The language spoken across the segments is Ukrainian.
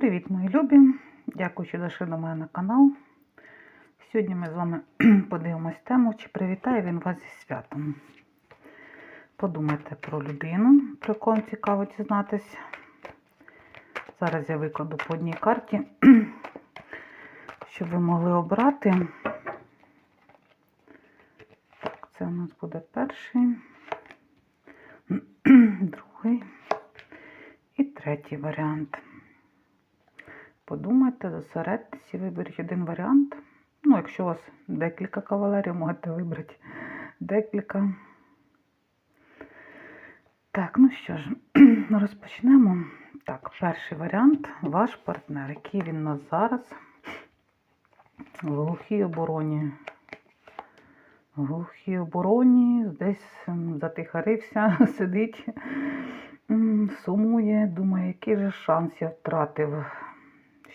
Привіт, мої любі! Дякую, що зайшли до мене на канал. Сьогодні ми з вами подивимось тему, чи привітає він вас зі святом. Подумайте про людину, про вам цікаво дізнатись. Зараз я викладу по одній карті, щоб ви могли обрати. Так, це у нас буде перший, другий і третій варіант. Подумайте, зосередьтеся виберіть один варіант. Ну, якщо у вас декілька кавалерів, можете вибрати декілька. Так, ну що ж, розпочнемо. Так, перший варіант ваш партнер, який він у нас зараз в глухій обороні. В глухій обороні, десь затихарився, сидить, сумує, думає, який же шанс я втратив.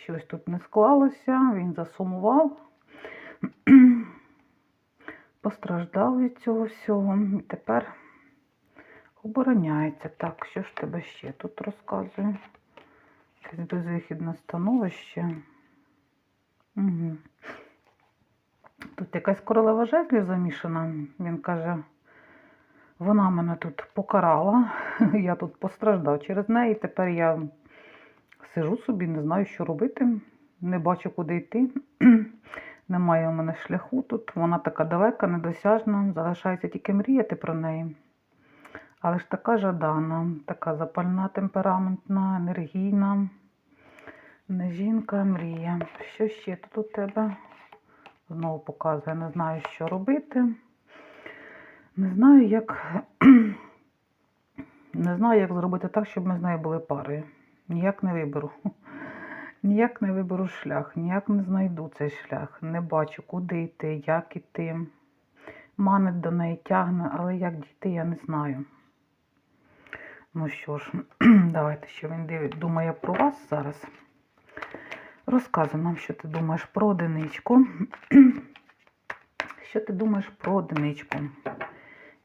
Щось тут не склалося, він засумував, постраждав від цього всього. І тепер обороняється. Так, що ж тебе ще тут розказує? Якесь безвихідне становище. Угу. Тут якась королева жезлів замішана. Він каже, вона мене тут покарала, я тут постраждав через неї. Тепер я сижу собі, не знаю, що робити, не бачу, куди йти. Немає у мене шляху тут. Вона така далека, недосяжна. Залишається тільки мріяти про неї. Але ж така жадана, така запальна, темпераментна, енергійна. Не жінка, а мрія. Що ще тут у тебе? Знову показує, не знаю, що робити. Не знаю, як не знаю, як зробити так, щоб ми з нею були парою. Ніяк не виберу. Ніяк не виберу шлях, ніяк не знайду цей шлях. Не бачу, куди йти, як іти. Манить до неї тягне, але як дійти, я не знаю. Ну що ж, давайте, що він дивить, думає про вас зараз. Розказуй нам, що ти думаєш про одиничку. Що ти думаєш про одиничку?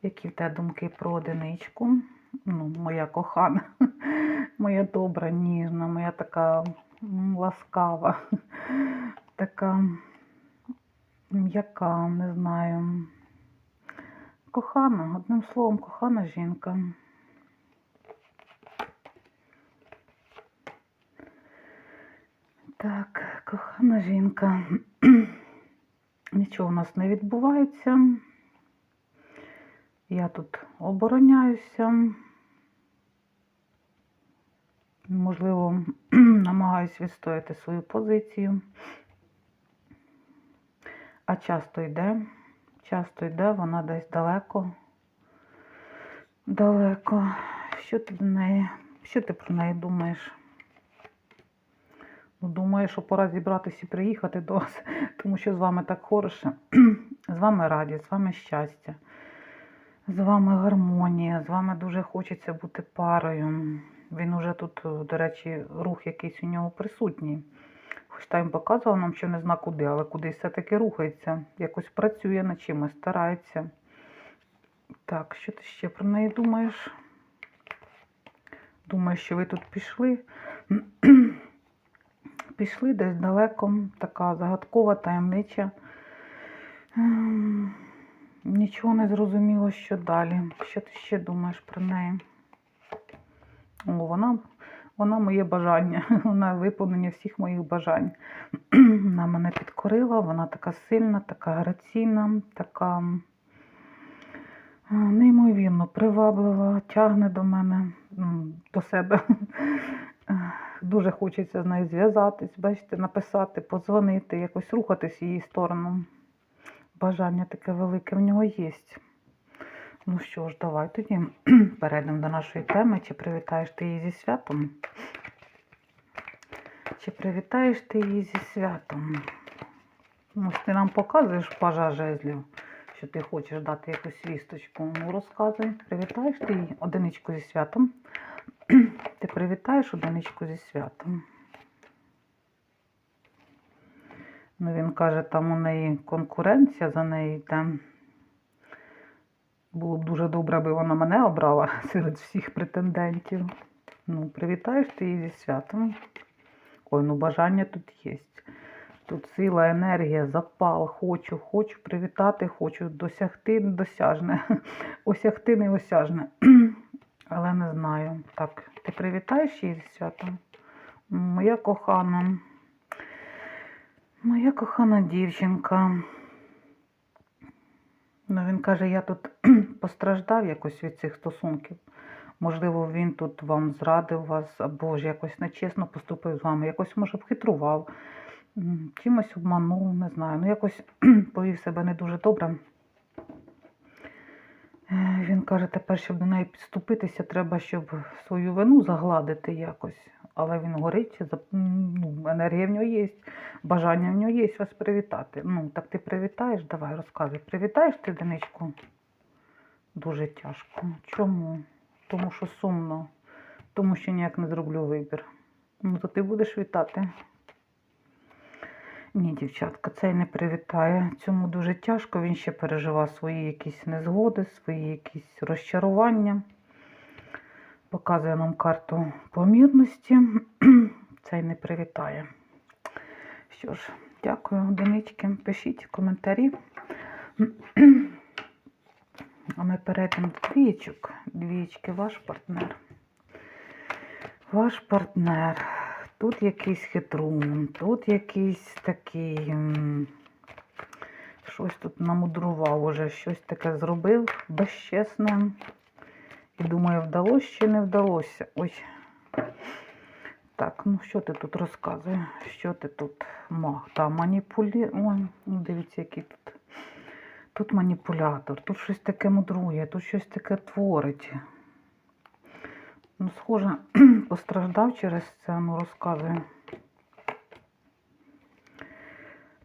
Які в тебе думки про одиничку? Ну, моя кохана, моя добра, ніжна, моя така ласкава, така м'яка, не знаю. Кохана, одним словом, кохана жінка. Так, кохана жінка. Нічого у нас не відбувається. Я тут обороняюся. Можливо, намагаюся відстояти свою позицію. А часто йде, часто йде, вона десь далеко. Далеко. Що ти до неї? Що ти про неї думаєш? Ну, Думаю, що пора зібратися і приїхати до вас, тому що з вами так хороше. З вами радість, з вами щастя, з вами гармонія, з вами дуже хочеться бути парою. Він уже тут, до речі, рух якийсь у нього присутній. Хоч там показував нам, що не зна куди, але кудись все-таки рухається. Якось працює над чимось, старається. Так, що ти ще про неї думаєш? Думаю, що ви тут пішли. пішли десь далеко, така загадкова, таємнича. Нічого не зрозуміло, що далі. Що ти ще думаєш про неї? О, вона, вона моє бажання, вона виповнення всіх моїх бажань. Вона мене підкорила, вона така сильна, така граційна, така неймовірно приваблива, тягне до мене, до себе. Дуже хочеться з нею зв'язатись, бачите, написати, подзвонити, якось рухатись її сторону. Бажання таке велике в нього є. Ну що ж, давай тоді перейдемо до нашої теми. Чи привітаєш ти її зі святом? Чи привітаєш ти її зі святом? Ну, ти нам показуєш пажа жезлів, що ти хочеш дати якусь вісточку. Ну, розказуй, привітаєш ти її одиничку зі святом? Ти привітаєш одиничку зі святом. Ну, він каже, там у неї конкуренція за неї йде. Було б дуже добре, аби вона мене обрала серед всіх претендентів. Ну, привітаєш ти її зі святом. Ой, ну бажання тут є. Тут сила, енергія, запал, хочу, хочу привітати, хочу досягти недосяжне, осягти неосяжне. Але не знаю. Так, ти привітаєш її зі святом? Моя кохана, моя кохана дівчинка. Ну, він каже, я тут постраждав якось від цих стосунків. Можливо, він тут вам зрадив вас, або ж якось нечесно поступив з вами, якось, може, вхитрував, чимось обманув, не знаю. Ну, якось повів себе не дуже добре. Е, Він каже, тепер, щоб до неї підступитися, треба, щоб свою вину загладити якось. Але він горить, ну, енергія в нього є, бажання в нього є вас привітати. Ну, так ти привітаєш? Давай розказуй. Привітаєш ти Деничку? Дуже тяжко. Чому? Тому що сумно, тому що ніяк не зроблю вибір. Ну, то ти будеш вітати. Ні, дівчатка, цей не привітає. Цьому дуже тяжко. Він ще переживав свої якісь незгоди, свої якісь розчарування. Показує нам карту помірності. Цей не привітає. Що ж, дякую, одинички. Пишіть коментарі. А ми перейдемо до двічок. Двічки, ваш партнер. Ваш партнер. Тут якийсь хитрун, тут якийсь такий. Щось тут намудрував уже, щось таке зробив безчесне. І думаю, вдалося чи не вдалося. Ой. Так, ну що ти тут розказує? Що ти тут? Та маніпулі... Ой, ну дивіться, який тут. Тут маніпулятор, тут щось таке мудрує, тут щось таке творить. Ну, схоже, постраждав через це, ну розказує.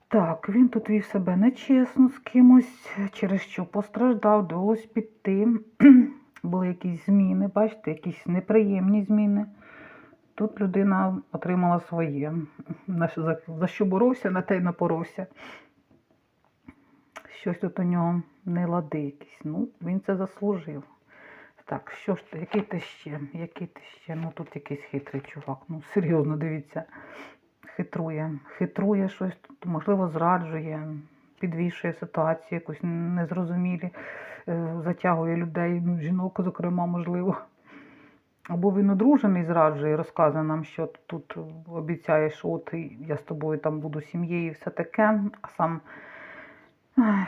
Так, він тут вів себе нечесно з кимось, через що постраждав, довелось піти. Були якісь зміни, бачите, якісь неприємні зміни. Тут людина отримала своє. За, що боровся, на те й напоровся. Щось тут у нього не лади якісь. Ну, він це заслужив. Так, що ж який ти ще? Який ти ще? Ну тут якийсь хитрий чувак. Ну, серйозно, дивіться. Хитрує. Хитрує щось тут, можливо, зраджує, підвішує ситуацію якусь незрозумілі, затягує людей, ну, жінок, зокрема, можливо. Або він одружений зраджує, розказує нам, що тут обіцяє, що от я з тобою там буду сім'єю і все таке, а сам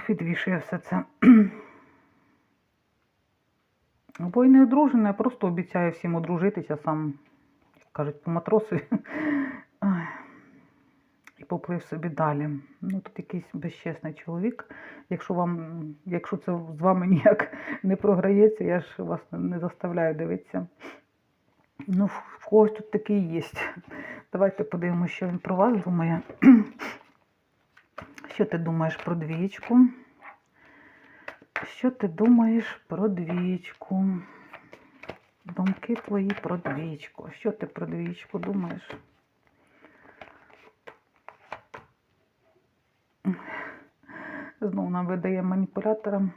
підвішує все це. Або й не одружений, а просто обіцяє всім одружитися, сам, як кажуть, по матросу. Поплив собі далі. Ну, тут якийсь безчесний чоловік. Якщо вам, якщо це з вами ніяк не програється, я ж вас не заставляю дивитися. Ну, в когось тут такий є. Давайте подивимося, що він про вас думає. Що ти думаєш про двічку? Що ти думаєш про двічку? Думки твої про двічку. Що ти про двічку думаєш? Знову нам видає маніпуляторам.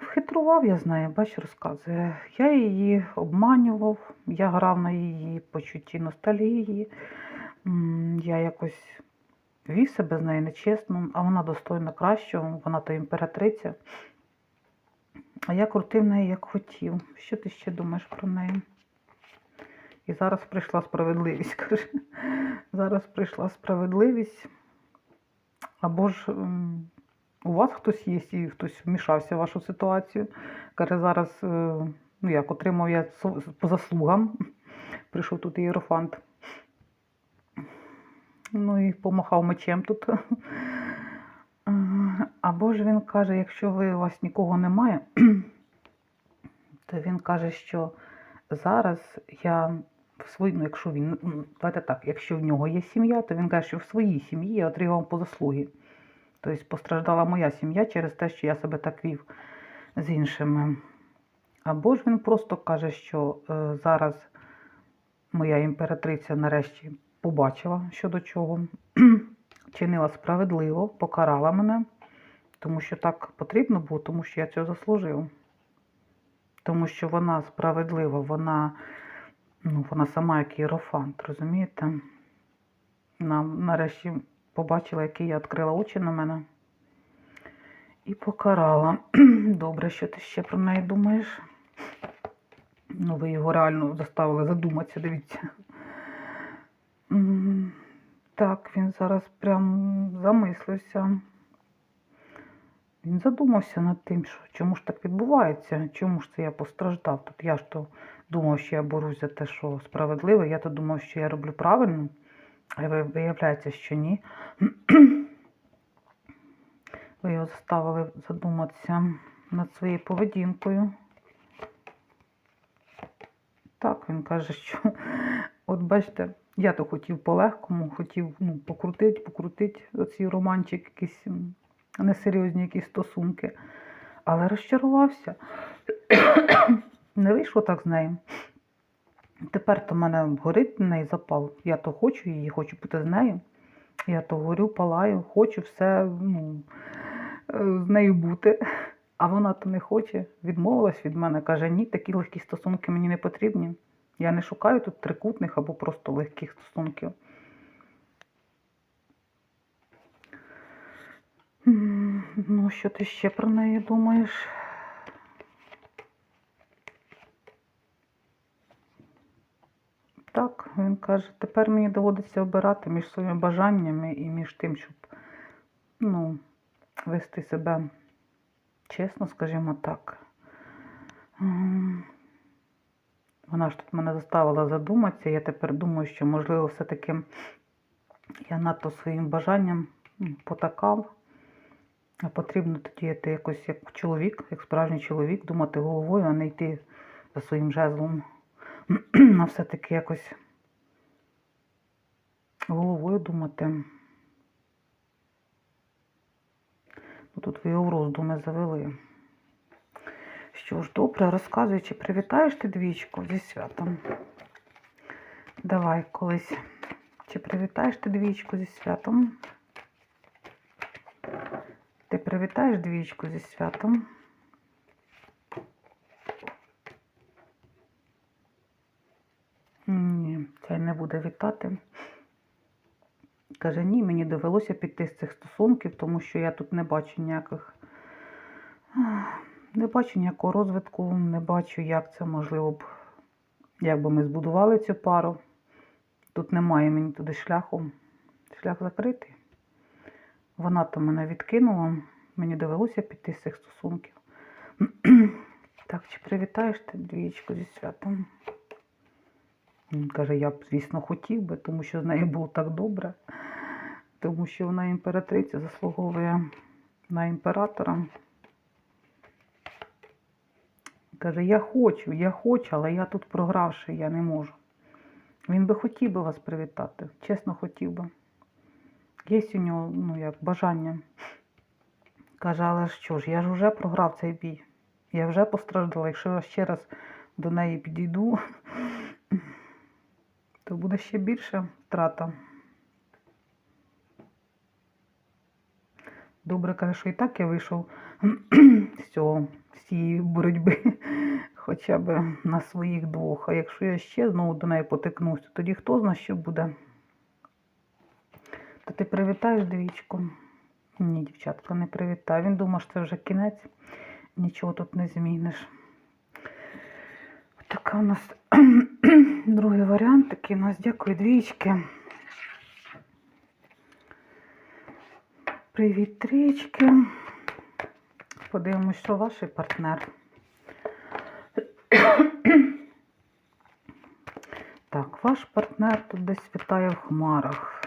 Вхитрував я з нею, бач, розказує. Я її обманював, я грав на її почутті ностальгії. Я якось вів себе з нею нечесно, а вона достойна кращого, вона то імператриця. А я крутив неї як хотів. Що ти ще думаєш про неї? І зараз прийшла справедливість, каже. Зараз прийшла справедливість. Або ж у вас хтось є і хтось вмішався в вашу ситуацію. Каже, зараз, е, ну як, отримав я по заслугам. Прийшов тут ієрофант. Ну і помахав мечем тут. Або ж він каже, якщо ви, у вас нікого немає, то він каже, що зараз я свої, ну, якщо він, ну, давайте так, якщо в нього є сім'я, то він каже, що в своїй сім'ї я отримав по заслуги. Тобто постраждала моя сім'я через те, що я себе так вів з іншими. Або ж він просто каже, що е, зараз моя імператриця нарешті побачила, що до чого, чинила справедливо, покарала мене, тому що так потрібно було, тому що я цього заслужив. Тому що вона справедлива, вона Ну, вона сама як іерофант, розумієте? Вона нарешті побачила, які я відкрила очі на мене. І покарала. Добре, що ти ще про неї думаєш? Ну, ви його реально заставили задуматися, дивіться. Так, він зараз прям замислився. Він задумався над тим, що чому ж так відбувається, чому ж це я постраждав. Тут я ж то думав, що я борюсь за те, що справедливе. Я то думав, що я роблю правильно, а ви- виявляється, що ні. Ви його заставили задуматися над своєю поведінкою. Так, він каже, що от бачите, я то хотів по-легкому, хотів ну, покрутити, покрутити оцей романчик, якісь несерйозні якісь стосунки. Але розчарувався. Не вийшло так з нею. Тепер то в мене горить на неї запал. Я то хочу її, хочу бути з нею. Я то горю, палаю, хочу все ну, е, з нею бути. А вона то не хоче, відмовилась від мене, каже, ні, такі легкі стосунки мені не потрібні. Я не шукаю тут трикутних або просто легких стосунків. Ну, що ти ще про неї думаєш? Так, він каже, тепер мені доводиться обирати між своїми бажаннями і між тим, щоб ну, вести себе чесно, скажімо так. Вона ж тут мене заставила задуматися. Я тепер думаю, що, можливо, все-таки я надто своїм бажанням потакав. А потрібно тоді якось як чоловік, як справжній чоловік, думати головою, а не йти за своїм жезлом. А все-таки якось головою думати. Ну, Тут ви його в роздуми завели. Що ж, добре, розказуй, чи привітаєш ти двічку зі святом? Давай колись. Чи привітаєш ти двічку зі святом? Ти привітаєш двічку зі святом? Ні, цей не буде вітати. Каже, ні, мені довелося піти з цих стосунків, тому що я тут не бачу ніяких. Не бачу ніякого розвитку, не бачу, як це можливо б, як би ми збудували цю пару. Тут немає мені туди шляху. Шлях закритий. Вона то мене відкинула, мені довелося піти з цих стосунків. Так, чи привітаєш ти двічку зі святом? Він каже, я б, звісно, хотів би, тому що з нею було так добре, тому що вона імператриця заслуговує на імператора. Каже, я хочу, я хочу, але я тут програвши, я не можу. Він би хотів би вас привітати, чесно хотів би. Є у нього ну, як бажання. Каже, але що ж, я ж вже програв цей бій. Я вже постраждала. Якщо я ще раз до неї підійду, то буде ще більше втрата. Добре, каже, що і так я вийшов з цього, з цієї боротьби хоча б на своїх двох. А якщо я ще знову до неї потикнусь, то тоді хто знає, що буде? То ти привітаєш двічку? Ні, дівчатка, не привітаю. Він думав, що це вже кінець, нічого тут не зміниш. Така у нас другий варіант, такий у нас дякую двічки. Привіт, трічки. Подивимось, що ваш партнер. Так, ваш партнер тут десь вітає в хмарах.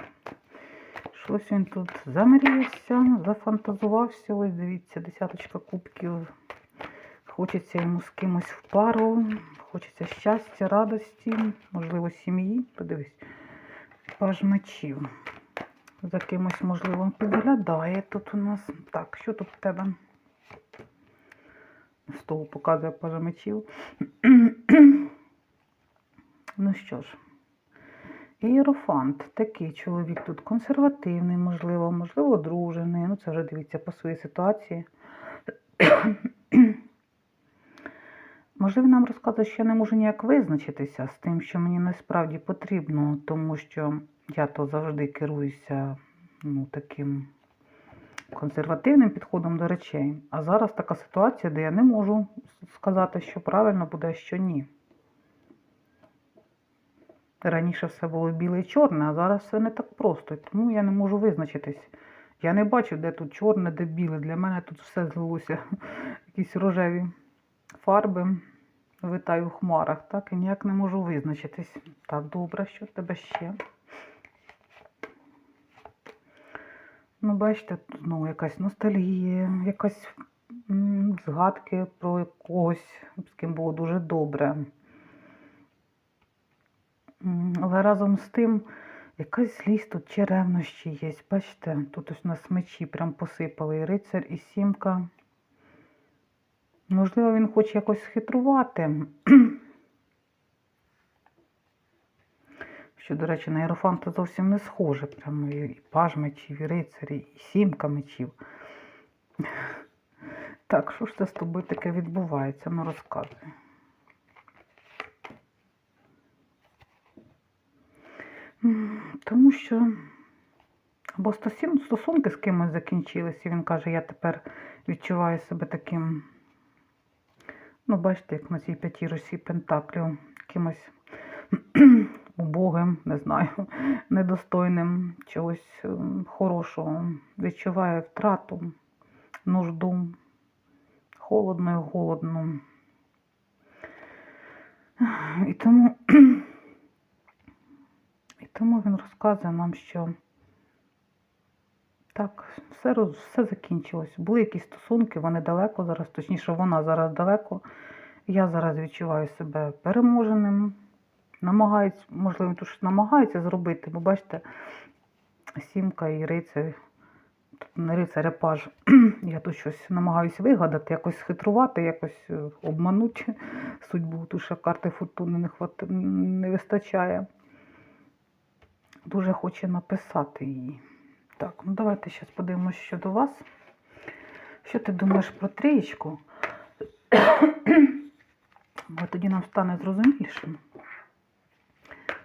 Щось він тут замріявся, зафантазувався. Ось дивіться, десяточка кубків. Хочеться йому з кимось в пару, хочеться щастя, радості, можливо, сім'ї. Подивись, паж мечів. За кимось, можливо, підглядає тут у нас. Так, що тут в тебе? Стол показує пажа мечів. ну що ж, Ієрофант, такий чоловік тут консервативний, можливо, можливо, одружений. Ну, це вже дивіться по своїй ситуації. Можливо, нам розказує, що я не можу ніяк визначитися з тим, що мені насправді потрібно, тому що я то завжди керуюся ну, таким консервативним підходом до речей. А зараз така ситуація, де я не можу сказати, що правильно буде, а що ні. Раніше все було біле і чорне, а зараз все не так просто, тому я не можу визначитись. Я не бачу, де тут чорне, де біле. Для мене тут все злилося. Якісь рожеві фарби. Витаю в хмарах, так, і ніяк не можу визначитись. Так, добре, що в тебе ще? Ну, бачите, тут знову якась ностальгія, якась згадки про когось, з ким було дуже добре. Але разом з тим якась злість тут чи ревнощі є. Бачите, тут ось у нас мечі прям посипали і рицар, і сімка. Можливо, він хоче якось хитрувати. Що, до речі, на Єрофанта зовсім не схоже. Прямо і паж мечів, і рицарі, і сімка мечів. Так, що ж це з тобою таке відбувається? Ну, розказуй. Тому що або стосунки з кимось закінчились, і він каже, я тепер відчуваю себе таким, ну, бачите, як на цій п'ятірусі пентаклів, якимось убогим, не знаю, недостойним чогось ем, хорошого. Відчуває втрату, нужду, холодно і голодно. І тому, і тому він розказує нам, що так, все, все закінчилось. Були якісь стосунки, вони далеко зараз, точніше, вона зараз далеко. Я зараз відчуваю себе переможеним. Намагається, можливо, тут щось намагається зробити, бо бачите, сімка і рицар, тут не рицар, а паж. Я тут щось намагаюся вигадати, якось хитрувати, якось е, обманути судьбу, тому що карти фортуни не, хват... не вистачає. Дуже хоче написати її. Так, ну давайте зараз подивимося щодо вас. Що ти думаєш про трієчку? Бо тоді нам стане зрозумілішим.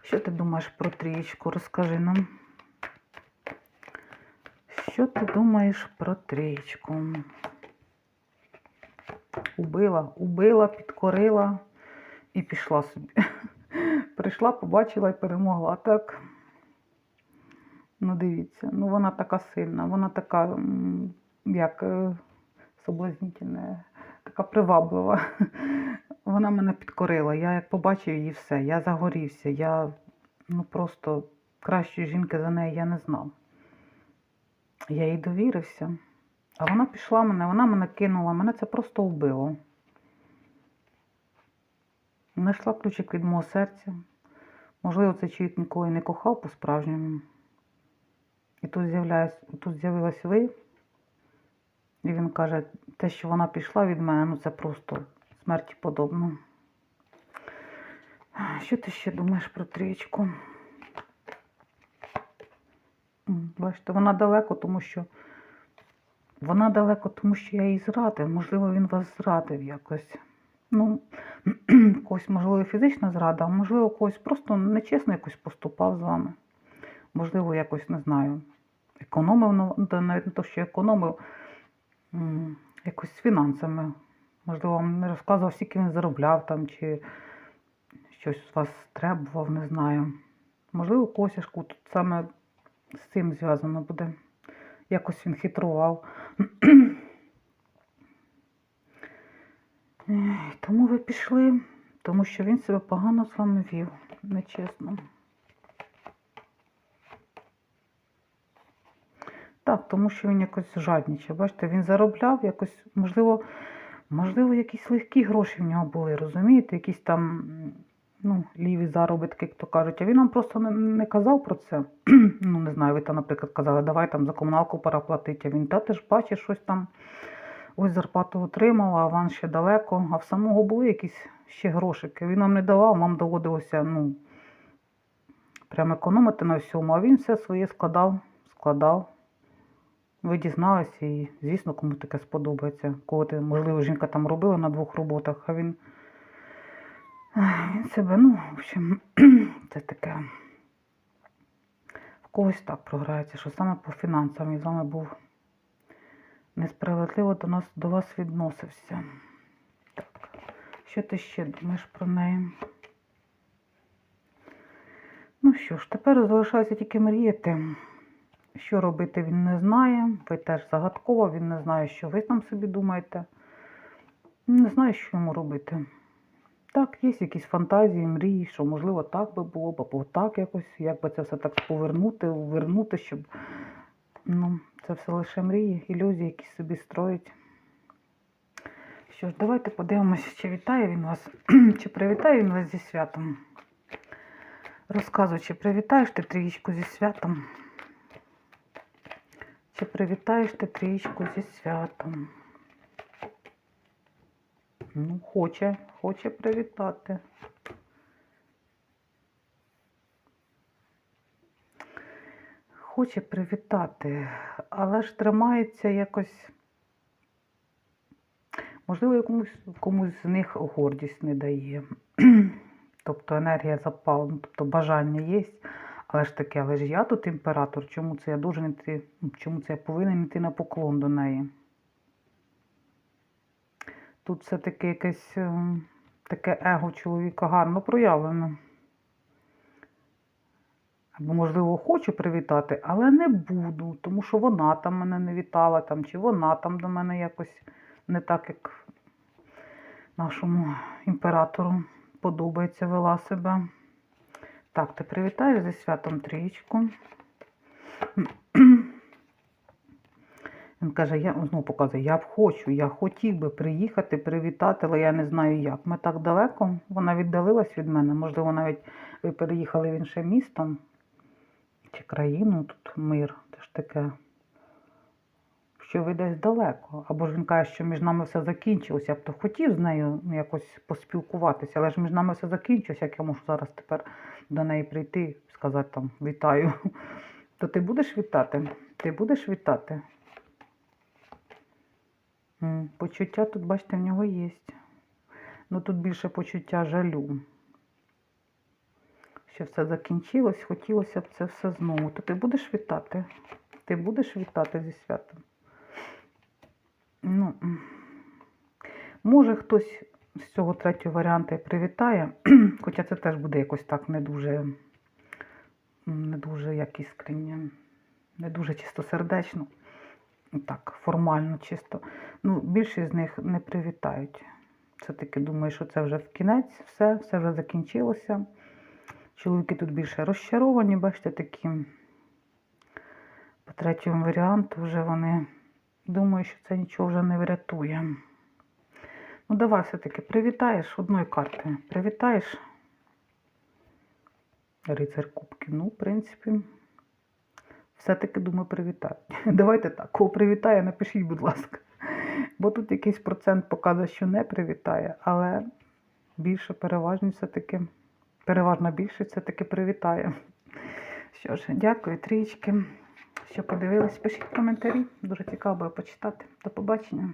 Що ти думаєш про трієчку? Розкажи нам. Що ти думаєш про трієчку? Убила, убила, підкорила і пішла собі. Прийшла, побачила і перемогла. Так, ну дивіться, ну вона така сильна, вона така, як е, соблазнітельна, така приваблива. Вона мене підкорила. Я як побачив її все, я загорівся. Я ну просто кращої жінки за неї я не знав. Я їй довірився. А вона пішла мене, вона мене кинула, мене це просто вбило. Знайшла ключик від мого серця. Можливо, цей чоловік ніколи не кохав по-справжньому. І тут тут з'явилась ви. І він каже, те, що вона пішла від мене, ну це просто смерті подобно. Що ти ще думаєш про трічку? Бачите, вона далеко, тому що вона далеко, тому що я її зрадив. Можливо, він вас зрадив якось. Ну, когось, можливо, фізична зрада, а можливо, когось просто нечесно якось поступав з вами. Можливо, якось не знаю, економив, ну, навіть не то, що економив, якось з фінансами. Можливо, вам не розказував, скільки він заробляв там, чи щось з вас требував, не знаю. Можливо, аж тут саме з цим зв'язано буде. Якось він хитрував. Тому ви пішли, тому що він себе погано з вами вів, нечесно. Так, тому що він якось жаднічав. Бачите, він заробляв якось, можливо, можливо, якісь легкі гроші в нього були, розумієте, якісь там ну, ліві заробітки, як то кажуть. А він нам просто не, не казав про це. ну, не знаю, ви там, наприклад, казали, давай там за комуналку пора платити. А він та ти ж бачиш щось там. Ось зарплату отримав, а аванс ще далеко. А в самого були якісь ще грошики. Він нам не давав, вам доводилося, ну, прямо економити на всьому, а він все своє складав, складав. Ви дізналися і, звісно, кому таке сподобається. Коли ти, можливо, жінка там робила на двох роботах, а він Він себе, ну, в общем, це таке. В когось так програється, що саме по фінансам він з вами був несправедливо до нас до вас відносився. Так, що ти ще думаєш про неї? Ну що ж, тепер залишається тільки мріяти. Що робити він не знає. Ви теж загадково, він не знає, що ви там собі думаєте. Не знає, що йому робити. Так, є якісь фантазії, мрії, що можливо так би було, або так якось, як би це все так повернути, вернути, щоб ну, це все лише мрії, ілюзії, які собі строїть. Що ж, давайте подивимося, чи вітає він вас, чи привітає він вас зі святом. Розказуй, чи привітаєш ти трієчку зі святом? Чи привітаєш ти трієчку зі святом? Ну, хоче, хоче привітати. Хоче привітати, але ж тримається якось. Можливо, якомусь комусь з них гордість не дає. тобто енергія запалу, ну, тобто бажання є. Але ж таке, але ж я тут імператор, чому це я должен йти, ну, чому це я повинен йти на поклон до неї? Тут все-таки якесь ем, таке его чоловіка гарно проявлено. Або, можливо, хочу привітати, але не буду, тому що вона там мене не вітала, там, чи вона там до мене якось не так, як нашому імператору подобається вела себе. Так, ти привітаєш зі святом трієчку. Він каже, я знову показує, я б хочу, я хотів би приїхати, привітати, але я не знаю як. Ми так далеко, вона віддалилась від мене. Можливо, навіть ви переїхали в інше місто чи країну, тут мир, це ж таке, що ви десь далеко. Або ж він каже, що між нами все закінчилося. Я б то хотів з нею якось поспілкуватися, але ж між нами все закінчилося, як я можу зараз тепер до неї прийти, сказати там вітаю. То ти будеш вітати? Ти будеш вітати? Почуття тут, бачите, в нього є. Ну тут більше почуття жалю. Що все закінчилось, хотілося б це все знову. То ти будеш вітати? Ти будеш вітати зі святом? Ну, може хтось з цього третього варіанту і привітає, хоча це теж буде якось так не дуже, не дуже як іскренне, не дуже чистосердечно. Так, формально чисто. Ну, більшість з них не привітають. Все-таки думаю, що це вже в кінець, все, все вже закінчилося. Чоловіки тут більше розчаровані, бачите, такі. По третьому варіанту вже вони думають, що це нічого вже не врятує. Ну, давай все-таки привітаєш одної карти. Привітаєш. Рицар Кубків. Ну, в принципі, все-таки думаю, привітають. Давайте так, кого привітає, напишіть, будь ласка. Бо тут якийсь процент показує, що не привітає, але більше переважність все-таки, переважна більшість все-таки привітає. Що ж, дякую, трічки, що подивились. Пишіть коментарі. Дуже цікаво було почитати. До побачення.